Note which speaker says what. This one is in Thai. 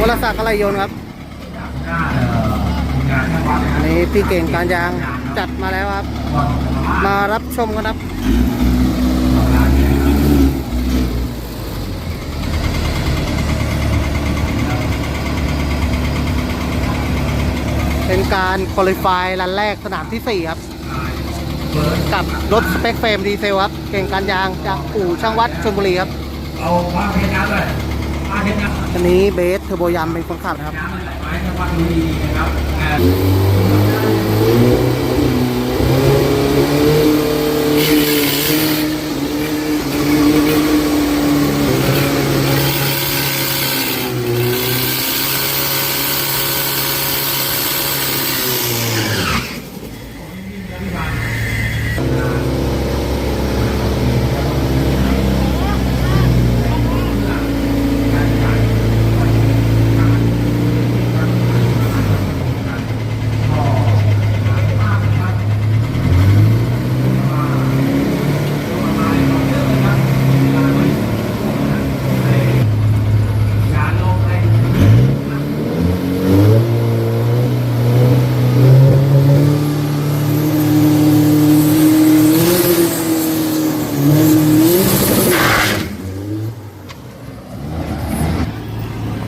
Speaker 1: วรศักดิ์อะไรยนครับอันนี้พี่เก่งการยางจัดมาแล้วครับ มารับชมกันครับเป็นการคุริฟายรันแรกสนามที่ 4 ครับ กับรถสเปคเฟรมดีเซลครับ เก่งการยางจากอู่ช่างวัดชลบุรีครับ
Speaker 2: เอาผ้าเพชรน้ำเลย
Speaker 1: อันนี้เบสเทอร์โบยัมเป็นคนขับนะครับ
Speaker 2: Música